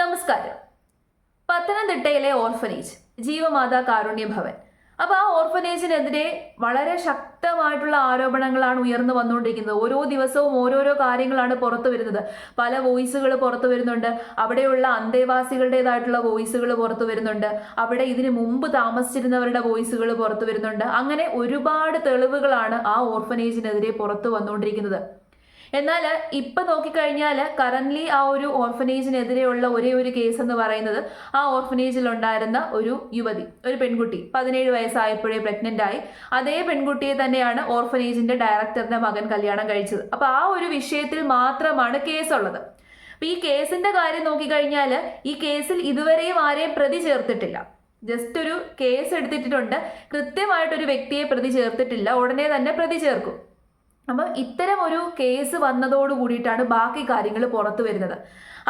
നമസ്കാരം. പത്തനംതിട്ടയിലെ ഓർഫനേജ് ജീവമാതാ കാരുണ്യ ഭവൻ അപ്പൊ ആ ഓർഫനേജിനെതിരെ വളരെ ശക്തമായിട്ടുള്ള ആരോപണങ്ങളാണ് ഉയർന്നു വന്നുകൊണ്ടിരിക്കുന്നത്. ഓരോ ദിവസവും ഓരോരോ കാര്യങ്ങളാണ് പുറത്തു വരുന്നത്. പല വോയിസുകൾ പുറത്തു വരുന്നുണ്ട്. അവിടെയുള്ള അന്തേവാസികളുടേതായിട്ടുള്ള വോയിസുകൾ പുറത്തു വരുന്നുണ്ട്. അവിടെ ഇതിനു മുമ്പ് താമസിച്ചിരുന്നവരുടെ വോയിസുകൾ പുറത്തു വരുന്നുണ്ട്. അങ്ങനെ ഒരുപാട് തെളിവുകളാണ് ആ ഓർഫനേജിനെതിരെ പുറത്തു വന്നുകൊണ്ടിരിക്കുന്നത്. എന്നാൽ ഇപ്പൊ നോക്കിക്കഴിഞ്ഞാൽ കറന്റ്ലി ആ ഒരു ഓർഫനേജിനെതിരെയുള്ള ഒരേ ഒരു കേസ് എന്ന് പറയുന്നത് ആ ഓർഫനേജിൽ ഉണ്ടായിരുന്ന ഒരു യുവതി ഒരു പെൺകുട്ടി പതിനേഴ് വയസ്സായപ്പോഴേ പ്രഗ്നന്റ് ആയി. അതേ പെൺകുട്ടിയെ തന്നെയാണ് ഓർഫനേജിന്റെ ഡയറക്ടറിന്റെ മകൻ കല്യാണം കഴിച്ചത്. അപ്പൊ ആ ഒരു വിഷയത്തിൽ മാത്രമാണ് കേസുള്ളത്. അപ്പൊ ഈ കേസിന്റെ കാര്യം നോക്കിക്കഴിഞ്ഞാൽ ഈ കേസിൽ ഇതുവരെയും ആരെയും പ്രതി ചേർത്തിട്ടില്ല. ജസ്റ്റ് ഒരു കേസ് എടുത്തിട്ടുണ്ട്. കൃത്യമായിട്ടൊരു വ്യക്തിയെ പ്രതി ചേർത്തിട്ടില്ല. ഉടനെ തന്നെ പ്രതി ചേർക്കും. അപ്പം ഇത്തരം ഒരു കേസ് വന്നതോട് കൂടിയിട്ടാണ് ബാക്കി കാര്യങ്ങൾ പുറത്തു വരുന്നത്.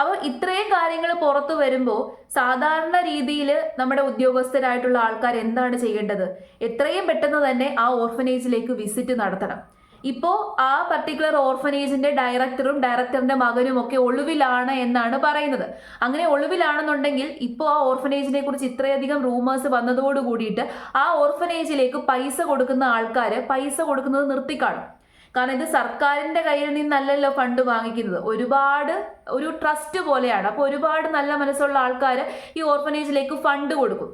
അപ്പോൾ ഇത്രയും കാര്യങ്ങൾ പുറത്തു വരുമ്പോൾ സാധാരണ രീതിയിൽ നമ്മുടെ ഉദ്യോഗസ്ഥരായിട്ടുള്ള ആൾക്കാർ എന്താണ് ചെയ്യേണ്ടത്? എത്രയും പെട്ടെന്ന് തന്നെ ആ ഓർഫനേജിലേക്ക് വിസിറ്റ് നടത്തണം. ഇപ്പോൾ ആ പർട്ടിക്കുലർ ഓർഫനേജിന്റെ ഡയറക്ടറും ഡയറക്ടറിന്റെ മകനും ഒക്കെ ഒളിവിലാണ് എന്നാണ് പറയുന്നത്. അങ്ങനെ ഒളിവിലാണെന്നുണ്ടെങ്കിൽ ഇപ്പോൾ ആ ഓർഫനേജിനെ കുറിച്ച് ഇത്രയധികം റൂമേഴ്സ് വന്നതോട് കൂടിയിട്ട് ആ ഓർഫനേജിലേക്ക് പൈസ കൊടുക്കുന്ന ആൾക്കാർ പൈസ കൊടുക്കുന്നത് നിർത്തിക്കാണും. കാരണം ഇത് സർക്കാരിന്റെ കയ്യിൽ നിന്നല്ലല്ലോ ഫണ്ട് വാങ്ങിക്കുന്നത്. ഒരുപാട് ഒരു ട്രസ്റ്റ് പോലെയാണ്. അപ്പോൾ ഒരുപാട് നല്ല മനസ്സുള്ള ആൾക്കാർ ഈ ഓർഫനേജിലേക്ക് ഫണ്ട് കൊടുക്കും.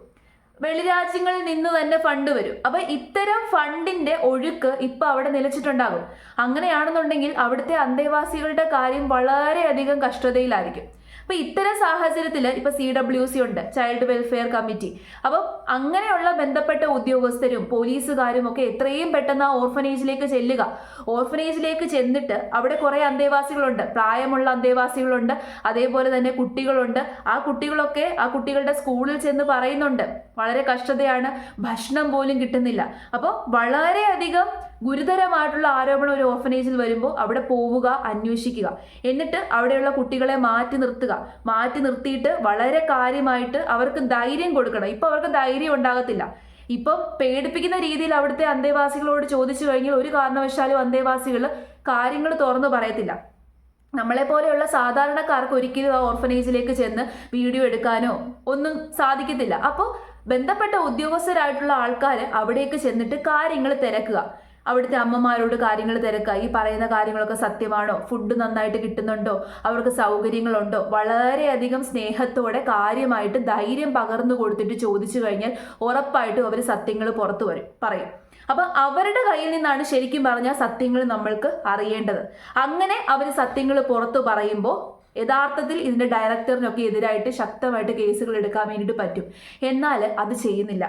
വെളിരാജ്യങ്ങളിൽ നിന്ന് തന്നെ ഫണ്ട് വരും. അപ്പൊ ഇത്തരം ഫണ്ടിന്റെ ഒഴുക്ക് ഇപ്പൊ അവിടെ നിലച്ചിട്ടുണ്ടാകും. അങ്ങനെയാണെന്നുണ്ടെങ്കിൽ അവിടുത്തെ അന്തേവാസികളുടെ കാര്യം വളരെയധികം കഷ്ടതയിലായിരിക്കും. അപ്പൊ ഇത്തരം സാഹചര്യത്തിൽ ഇപ്പൊ സി ഡബ്ല്യു സി ഉണ്ട് ചൈൽഡ് വെൽഫെയർ കമ്മിറ്റി അപ്പം അങ്ങനെയുള്ള ബന്ധപ്പെട്ട ഉദ്യോഗസ്ഥരും പോലീസുകാരും ഒക്കെ എത്രയും പെട്ടെന്ന് ആ ഓർഫനേജിലേക്ക് ചെല്ലുക. ഓർഫനേജിലേക്ക് ചെന്നിട്ട് അവിടെ കുറെ അന്തേവാസികളുണ്ട്. പ്രായമുള്ള അന്തേവാസികളുണ്ട്. അതേപോലെ തന്നെ കുട്ടികളുണ്ട്. ആ കുട്ടികളൊക്കെ ആ കുട്ടികളുടെ സ്കൂളിൽ ചെന്ന് പറയുന്നുണ്ട്. വളരെ കഷ്ടതയാണ്. ഭക്ഷണം പോലും കിട്ടുന്നില്ല. അപ്പോൾ വളരെയധികം ഗുരുതരമായിട്ടുള്ള ആരോപണം ഒരു ഓർഫനേജിൽ വരുമ്പോൾ അവിടെ പോവുക അന്വേഷിക്കുക. എന്നിട്ട് അവിടെയുള്ള കുട്ടികളെ മാറ്റി നിർത്തുക. മാറ്റി നിർത്തിയിട്ട് വളരെ കാര്യമായിട്ട് അവർക്ക് ധൈര്യം കൊടുക്കണം. ഇപ്പൊ അവർക്ക് ധൈര്യം ഉണ്ടാകത്തില്ല. ഇപ്പം പേടിപ്പിക്കുന്ന രീതിയിൽ അവിടുത്തെ അന്തേവാസികളോട് ചോദിച്ചു കഴിഞ്ഞാൽ ഒരു കാരണവശാലും അന്തേവാസികൾ കാര്യങ്ങൾ തുറന്നു പറയത്തില്ല. നമ്മളെ പോലെയുള്ള സാധാരണക്കാർക്ക് ഒരിക്കലും ആ ഓർഫനേജിലേക്ക് ചെന്ന് വീഡിയോ എടുക്കാനോ ഒന്നും സാധിക്കത്തില്ല. അപ്പോൾ ബന്ധപ്പെട്ട ഉദ്യോഗസ്ഥരായിട്ടുള്ള ആൾക്കാർ അവിടേക്ക് ചെന്നിട്ട് കാര്യങ്ങൾ തിരക്കുക. അവിടുത്തെ അമ്മമാരോട് കാര്യങ്ങൾ തിരക്കുക ഈ പറയുന്ന കാര്യങ്ങളൊക്കെ സത്യമാണോ? ഫുഡ് നന്നായിട്ട് കിട്ടുന്നുണ്ടോ? അവർക്ക് സൗകര്യങ്ങളുണ്ടോ? വളരെയധികം സ്നേഹത്തോടെ കാര്യമായിട്ട് ധൈര്യം പകർന്നു കൊടുത്തിട്ട് ചോദിച്ചു കഴിഞ്ഞാൽ ഉറപ്പായിട്ടും അവർ സത്യങ്ങൾ പുറത്തു വരും. പറയും. അപ്പൊ അവരുടെ കയ്യിൽ നിന്നാണ് ശരിക്കും പറഞ്ഞാൽ സത്യങ്ങൾ നമ്മൾക്ക് അറിയേണ്ടത്. അങ്ങനെ അവർ സത്യങ്ങൾ പുറത്തു പറയുമ്പോൾ യഥാർത്ഥത്തിൽ ഇതിന്റെ ഡയറക്ടറിനൊക്കെ എതിരായിട്ട് ശക്തമായിട്ട് കേസുകൾ എടുക്കാൻ വേണ്ടിയിട്ട് പറ്റും. എന്നാൽ അത് ചെയ്യുന്നില്ല.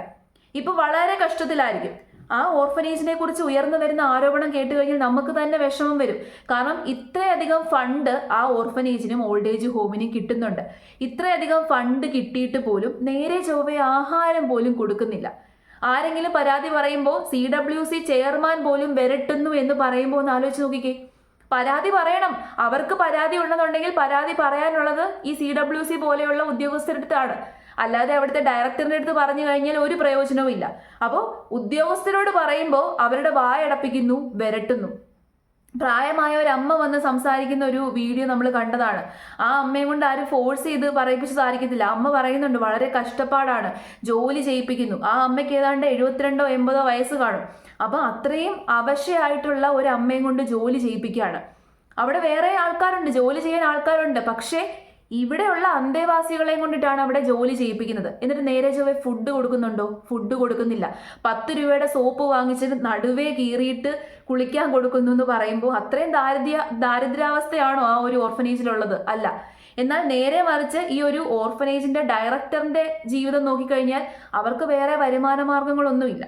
ഇപ്പൊ വളരെ കഷ്ടത്തിലായിരിക്കും. ആ ഓർഫനേജിനെ കുറിച്ച് ഉയർന്നു വരുന്ന ആരോപണം കേട്ട് കഴിഞ്ഞാൽ നമുക്ക് തന്നെ വിഷമം വരും. കാരണം ഇത്രയധികം ഫണ്ട് ആ ഓർഫനേജിനും ഓൾഡ് ഏജ് ഹോമിനും കിട്ടുന്നുണ്ട്. ഇത്രയധികം ഫണ്ട് കിട്ടിയിട്ട് പോലും നേരെ ചൊവ്വെ ആഹാരം പോലും കൊടുക്കുന്നില്ല. ആരെങ്കിലും പരാതി പറയുമ്പോൾ സി ഡബ്ല്യു സി ചെയർമാൻ പോലും വരട്ടുന്നു എന്ന് പറയുമ്പോൾ ഒന്ന് ആലോചിച്ച് നോക്കിക്കേ. പരാതി പറയണം. അവർക്ക് പരാതി ഉണ്ടെന്നുണ്ടെങ്കിൽ പരാതി പറയാനുള്ളത് ഈ സി ഡബ്ല്യു സി പോലെയുള്ള ഉദ്യോഗസ്ഥരുടെ അടുത്താണ്. അല്ലാതെ അവിടുത്തെ ഡയറക്ടറിന്റെ അടുത്ത് പറഞ്ഞു കഴിഞ്ഞാൽ ഒരു പ്രയോജനവും ഇല്ല. അപ്പോൾ ഉദ്യോഗസ്ഥരോട് പറയുമ്പോൾ അവരുടെ വായടപ്പിക്കുന്നു വിരട്ടുന്നു. പ്രായമായ ഒരു അമ്മ വന്ന് സംസാരിക്കുന്ന ഒരു വീഡിയോ നമ്മൾ കണ്ടതാണ്. ആ അമ്മയും കൊണ്ട് ആരും ഫോഴ്സ് ചെയ്ത് പറയിപ്പിച്ച് സാധിക്കത്തില്ല. അമ്മ പറയുന്നുണ്ട് വളരെ കഷ്ടപ്പാടാണ്. ജോലി ചെയ്യിപ്പിക്കുന്നു. ആ അമ്മയ്ക്ക് ഏതാണ്ട് എഴുപത്തിരണ്ടോ എൺപതോ വയസ്സ് കാണും. അപ്പം അത്രയും അവശയായിട്ടുള്ള ഒരു അമ്മയും കൊണ്ട് ജോലി ചെയ്യിപ്പിക്കുകയാണ്. അവിടെ വേറെ ആൾക്കാരുണ്ട് ജോലി ചെയ്യാൻ ആൾക്കാരുണ്ട്. പക്ഷേ ഇവിടെയുള്ള അന്തേവാസികളെയും കൊണ്ടിട്ടാണ് അവിടെ ജോലി ചെയ്യിപ്പിക്കുന്നത്. എന്നിട്ട് നേരെ ചൊവ്വെ ഫുഡ് കൊടുക്കുന്നുണ്ടോ? ഫുഡ് കൊടുക്കുന്നില്ല. പത്ത് രൂപയുടെ സോപ്പ് വാങ്ങിച്ചിട്ട് നടുവേ കീറിയിട്ട് കുളിക്കാൻ കൊടുക്കുന്നു എന്ന് പറയുമ്പോൾ അത്രയും ദാരിദ്ര്യ ദാരിദ്ര്യാവസ്ഥയാണോ ആ ഒരു ഓർഫനേജിലുള്ളത് അല്ല. എന്നാൽ നേരെ മറിച്ച് ഈ ഒരു ഓർഫനേജിന്റെ ഡയറക്ടറിന്റെ ജീവിതം നോക്കിക്കഴിഞ്ഞാൽ അവർക്ക് വേറെ വരുമാന മാർഗങ്ങളൊന്നുമില്ല.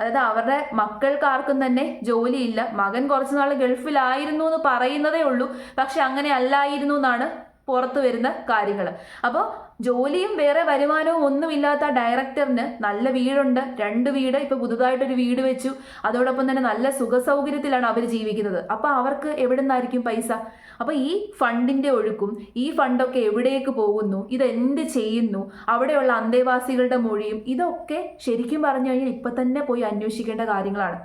അതായത് അവരുടെ മക്കൾക്ക് ആർക്കും തന്നെ ജോലിയില്ല. മകൻ കുറച്ചുനാൾ ഗൾഫിലായിരുന്നു എന്ന് പറയുന്നതേ ഉള്ളൂ. പക്ഷെ അങ്ങനെ അല്ലായിരുന്നു എന്നാണ് പുറത്തു വരുന്ന കാര്യങ്ങൾ അപ്പോൾ ജോലിയും വേറെ വരുമാനവും ഒന്നുമില്ലാത്ത ഡയറക്ടറിന് നല്ല വീടുണ്ട്. രണ്ട് വീട് ഇപ്പൊ പുതുതായിട്ടൊരു വീട് വെച്ചു. അതോടൊപ്പം തന്നെ നല്ല സുഖ സൗകര്യത്തിലാണ് അവർ ജീവിക്കുന്നത്. അപ്പോൾ അവർക്ക് എവിടെ നിന്നായിരിക്കും പൈസ? അപ്പോൾ ഈ ഫണ്ടിന്റെ ഒഴുക്കും ഈ ഫണ്ടൊക്കെ എവിടേക്ക് പോകുന്നു ഇതെന്ത് ചെയ്യുന്നു അവിടെയുള്ള അന്തേവാസികളുടെ മൊഴിയും ഇതൊക്കെ ശരിക്കും പറഞ്ഞു കഴിഞ്ഞാൽ ഇപ്പൊ തന്നെ പോയി അന്വേഷിക്കേണ്ട കാര്യങ്ങളാണ്.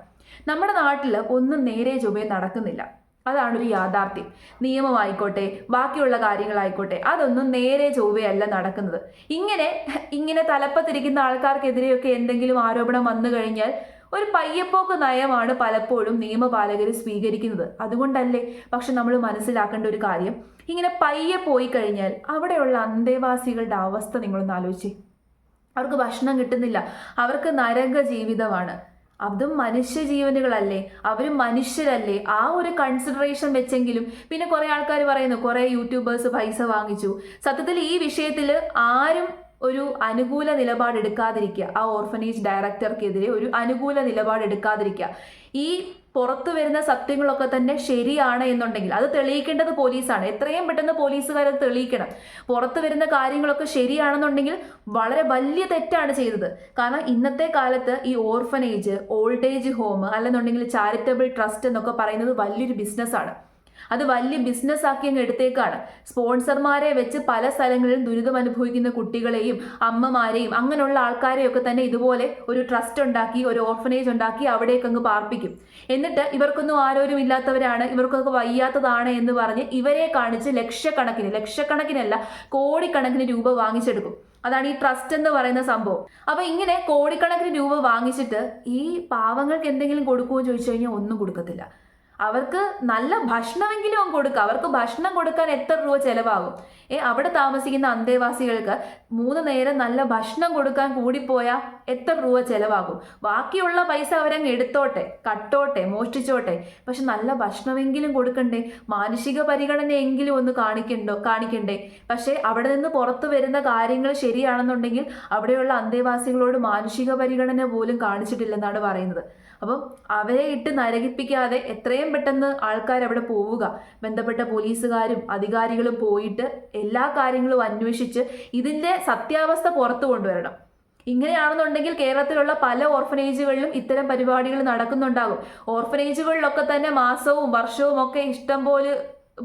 നമ്മുടെ നാട്ടിൽ ഒന്നും നേരെ ചൊവ്വേ നടക്കുന്നില്ല. അതാണ് ഒരു യാഥാർത്ഥ്യം. നിയമമായിക്കോട്ടെ ബാക്കിയുള്ള കാര്യങ്ങളായിക്കോട്ടെ അതൊന്നും നേരെ ചൊവ്വയല്ല നടക്കുന്നത്. ഇങ്ങനെ ഇങ്ങനെ തലപ്പത്തിരിക്കുന്ന ആൾക്കാർക്കെതിരെയൊക്കെ എന്തെങ്കിലും ആരോപണം വന്നു കഴിഞ്ഞാൽ ഒരു പയ്യപ്പോക്ക് നയമാണ് പലപ്പോഴും നിയമപാലകർ സ്വീകരിക്കുന്നത്. അതുകൊണ്ടല്ലേ? പക്ഷെ നമ്മൾ മനസ്സിലാക്കേണ്ട ഒരു കാര്യം ഇങ്ങനെ പയ്യെ പോയി കഴിഞ്ഞാൽ അവിടെയുള്ള അന്തേവാസികളുടെ അവസ്ഥ നിങ്ങളൊന്ന് ആലോചിച്ചേ. അവർക്ക് ഭക്ഷണം കിട്ടുന്നില്ല. അവർക്ക് നരക ജീവിതമാണ് അതും മനുഷ്യ ജീവനുകളല്ലേ അവരും മനുഷ്യരല്ലേ? ആ ഒരു കൺസിഡറേഷൻ വെച്ചെങ്കിലും പിന്നെ കുറെ ആൾക്കാർ പറയുന്നു കുറെ യൂട്യൂബേഴ്സ് പൈസ വാങ്ങിച്ചു. സത്യത്തിൽ ഈ വിഷയത്തിൽ ആരും ഒരു അനുകൂല നിലപാടെടുക്കാതിരിക്കുക. ആ ഓർഫനേജ് ഡയറക്ടർക്കെതിരെ ഒരു അനുകൂല നിലപാടെടുക്കാതിരിക്കുക. ഈ പുറത്തു വരുന്ന സത്യങ്ങളൊക്കെ തന്നെ ശരിയാണ് എന്നുണ്ടെങ്കിൽ അത് തെളിയിക്കേണ്ടത് പോലീസാണ്. എത്രയും പെട്ടെന്ന് പോലീസുകാർ അത് തെളിയിക്കണം. പുറത്തു വരുന്ന കാര്യങ്ങളൊക്കെ ശരിയാണെന്നുണ്ടെങ്കിൽ വളരെ വലിയ തെറ്റാണ് ചെയ്തത്. കാരണം ഇന്നത്തെ കാലത്ത് ഈ ഓർഫനേജ് ഓൾഡ് ഏജ് ഹോം അല്ലെന്നുണ്ടെങ്കിൽ ചാരിറ്റബിൾ ട്രസ്റ്റ് എന്നൊക്കെ പറയുന്നത് വലിയൊരു ബിസിനസ്സാണ് അത് വലിയ ബിസിനസ് ആക്കി അങ്ങ് എടുത്തേക്കാണ്. സ്പോൺസർമാരെ വെച്ച് പല സ്ഥലങ്ങളിലും ദുരിതം അനുഭവിക്കുന്ന കുട്ടികളെയും അമ്മമാരെയും അങ്ങനെയുള്ള ആൾക്കാരെയൊക്കെ തന്നെ ഇതുപോലെ ഒരു ട്രസ്റ്റ് ഉണ്ടാക്കി ഒരു ഓർഫനേജ് ഉണ്ടാക്കി അവിടേക്ക് അങ്ങ് പാർപ്പിക്കും. എന്നിട്ട് ഇവർക്കൊന്നും ആരോരും ഇല്ലാത്തവരാണ് ഇവർക്കൊക്കെ വയ്യാത്തതാണ് എന്ന് പറഞ്ഞ് ഇവരെ കാണിച്ച് ലക്ഷക്കണക്കിന് ലക്ഷക്കണക്കിനല്ല കോടിക്കണക്കിന് രൂപ വാങ്ങിച്ചെടുക്കും. അതാണ് ഈ ട്രസ്റ്റ് എന്ന് പറയുന്ന സംഭവം. അപ്പൊ ഇങ്ങനെ കോടിക്കണക്കിന് രൂപ വാങ്ങിച്ചിട്ട് ഈ പാവങ്ങൾക്ക് എന്തെങ്കിലും കൊടുക്കുമോ ചോദിച്ചു കഴിഞ്ഞാൽ ഒന്നും കൊടുക്കത്തില്ല. അവർക്ക് നല്ല ഭക്ഷണമെങ്കിലും കൊടുക്കുക അവർക്ക് ഭക്ഷണം കൊടുക്കാൻ എത്ര രൂപ ചിലവാകും? ഏ അവിടെ താമസിക്കുന്ന അന്തേവാസികൾക്ക് മൂന്ന് നേരം നല്ല ഭക്ഷണം കൊടുക്കാൻ കൂടിപ്പോയാൽ എത്ര രൂപ ചിലവാകും? ബാക്കിയുള്ള പൈസ അവരങ്ങ് എടുത്തോട്ടെ കട്ടോട്ടെ മോഷ്ടിച്ചോട്ടെ. പക്ഷെ നല്ല ഭക്ഷണമെങ്കിലും കൊടുക്കണ്ടേ? മാനുഷിക പരിഗണനയെങ്കിലും ഒന്ന് കാണിക്കണ്ടോ കാണിക്കണ്ടേ? പക്ഷേ അവിടെ നിന്ന് പുറത്തു വരുന്ന കാര്യങ്ങൾ ശരിയാണെന്നുണ്ടെങ്കിൽ അവിടെയുള്ള അന്തേവാസികളോട് മാനുഷിക പരിഗണന പോലും കാണിച്ചിട്ടില്ലെന്നാണ് പറയുന്നത്. അപ്പം അവരെ ഇട്ട് നരകിപ്പിക്കാതെ എത്രയും പെട്ടെന്ന് ആൾക്കാർ അവിടെ പോവുക. ബന്ധപ്പെട്ട പോലീസുകാരും അധികാരികളും പോയിട്ട് എല്ലാ കാര്യങ്ങളും അന്വേഷിച്ച് ഇതിന്റെ സത്യാവസ്ഥ പുറത്തു കൊണ്ടുവരണം. ഇങ്ങനെയാണെന്നുണ്ടെങ്കിൽ കേരളത്തിലുള്ള പല ഓർഫനേജുകളിലും ഇത്തരം പരിപാടികൾ നടക്കുന്നുണ്ടാകും. ഓർഫനേജുകളിലൊക്കെ തന്നെ മാസവും വർഷവും ഒക്കെ ഇഷ്ടം പോലെ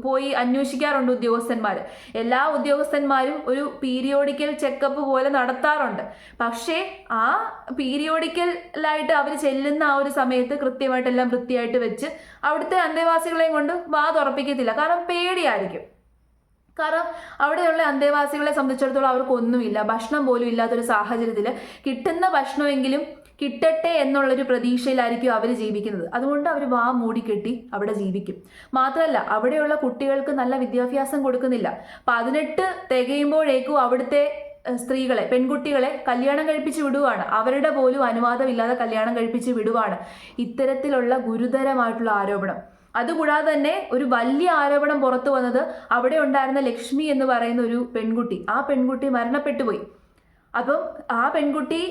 പോയി അന്വേഷിക്കാറുണ്ട് ഉദ്യോഗസ്ഥന്മാർ എല്ലാ ഉദ്യോഗസ്ഥന്മാരും ഒരു പീരിയോഡിക്കൽ ചെക്കപ്പ് പോലെ നടത്താറുണ്ട്. പക്ഷേ ആ പീരിയോഡിക്കലായിട്ട് അവർ ചെല്ലുന്ന ആ ഒരു സമയത്ത് കൃത്യമായിട്ടെല്ലാം വൃത്തിയായിട്ട് വെച്ച് അവിടുത്തെ അന്തേവാസികളെയും കൊണ്ട് വാ തുറപ്പിക്കത്തില്ല. കാരണം പേടിയായിരിക്കും. കാരണം അവിടെയുള്ള അന്തേവാസികളെ സംബന്ധിച്ചിടത്തോളം അവർക്കൊന്നുമില്ല. ഭക്ഷണം പോലും ഇല്ലാത്തൊരു സാഹചര്യത്തിൽ കിട്ടുന്ന ഭക്ഷണമെങ്കിലും കിട്ടട്ടെ എന്നുള്ളൊരു പ്രതീക്ഷയിലായിരിക്കും അവർ ജീവിക്കുന്നത്. അതുകൊണ്ട് അവർ വാ മൂടിക്കെട്ടി അവിടെ ജീവിക്കും. മാത്രമല്ല അവിടെയുള്ള കുട്ടികൾക്ക് നല്ല വിദ്യാഭ്യാസം കൊടുക്കുന്നില്ല. പതിനെട്ട് തികയുമ്പോഴേക്കും അവിടുത്തെ സ്ത്രീകളെ പെൺകുട്ടികളെ കല്യാണം കഴിപ്പിച്ച് വിടുവാണ്. അവരുടെ പോലും അനുവാദമില്ലാതെ കല്യാണം കഴിപ്പിച്ച് വിടുവാണ്. ഇത്തരത്തിലുള്ള ഗുരുതരമായിട്ടുള്ള ആരോപണം. അതുകൂടാതെ തന്നെ ഒരു വലിയ ആരോപണം പുറത്തു വന്നത് അവിടെ ഉണ്ടായിരുന്ന ലക്ഷ്മി എന്ന് പറയുന്ന ഒരു പെൺകുട്ടി. ആ പെൺകുട്ടി മരണപ്പെട്ടു പോയി അപ്പം ആ പെൺകുട്ടി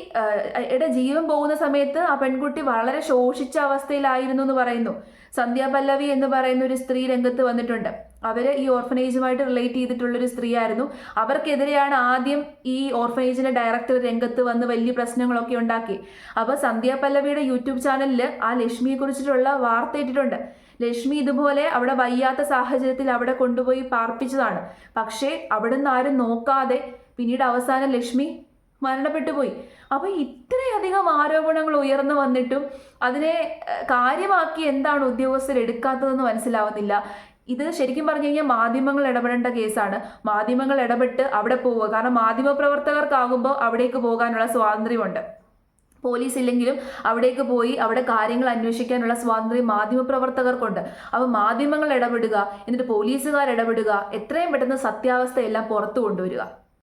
യുടെ ജീവൻ പോകുന്ന സമയത്ത് ആ പെൺകുട്ടി വളരെ ശോഷിച്ച അവസ്ഥയിലായിരുന്നു എന്ന് പറയുന്നു. സന്ധ്യ പല്ലവി എന്ന് പറയുന്ന ഒരു സ്ത്രീ രംഗത്ത് വന്നിട്ടുണ്ട്. അവർ ഈ ഓർഫനേജുമായിട്ട് റിലേറ്റ് ചെയ്തിട്ടുള്ളൊരു സ്ത്രീയായിരുന്നു. അവർക്കെതിരെയാണ് ആദ്യം ഈ ഓർഫനേജിന്റെ ഡയറക്ടർ രംഗത്ത് വന്ന് വലിയ പ്രശ്നങ്ങളൊക്കെ ഉണ്ടാക്കി. അപ്പോൾ സന്ധ്യ പല്ലവിയുടെ യൂട്യൂബ് ചാനലിൽ ആ ലക്ഷ്മിയെ കുറിച്ചിട്ടുള്ള വാർത്ത ഇട്ടിട്ടുണ്ട്. ലക്ഷ്മി ഇതുപോലെ അവിടെ വയ്യാത്ത സാഹചര്യത്തിൽ അവിടെ കൊണ്ടുപോയി പാർപ്പിച്ചതാണ്. പക്ഷേ അവിടുന്ന് ആരും നോക്കാതെ പിന്നീട് അവസാനം ലക്ഷ്മി മരണപ്പെട്ടു പോയി അപ്പൊ ഇത്രയധികം ആരോപണങ്ങൾ ഉയർന്നു വന്നിട്ടും അതിനെ കാര്യമാക്കി എന്താണ് ഉദ്യോഗസ്ഥർ എടുക്കാത്തതെന്ന് മനസ്സിലാവുന്നില്ല. ഇത് ശരിക്കും പറഞ്ഞു കഴിഞ്ഞാൽ മാധ്യമങ്ങൾ ഇടപെടേണ്ട കേസാണ്. മാധ്യമങ്ങൾ ഇടപെട്ട് അവിടെ പോവുക. കാരണം മാധ്യമപ്രവർത്തകർക്കാകുമ്പോൾ അവിടേക്ക് പോകാനുള്ള സ്വാതന്ത്ര്യമുണ്ട്. പോലീസ് ഇല്ലെങ്കിലും അവിടേക്ക് പോയി അവിടെ കാര്യങ്ങൾ അന്വേഷിക്കാനുള്ള സ്വാതന്ത്ര്യം മാധ്യമപ്രവർത്തകർക്കുണ്ട്. അപ്പോൾ മാധ്യമങ്ങൾ ഇടപെടുക എന്നിട്ട് പോലീസുകാർ ഇടപെടുക എത്രയും പെട്ടെന്ന് സത്യാവസ്ഥയെല്ലാം പുറത്തു കൊണ്ടുവരിക.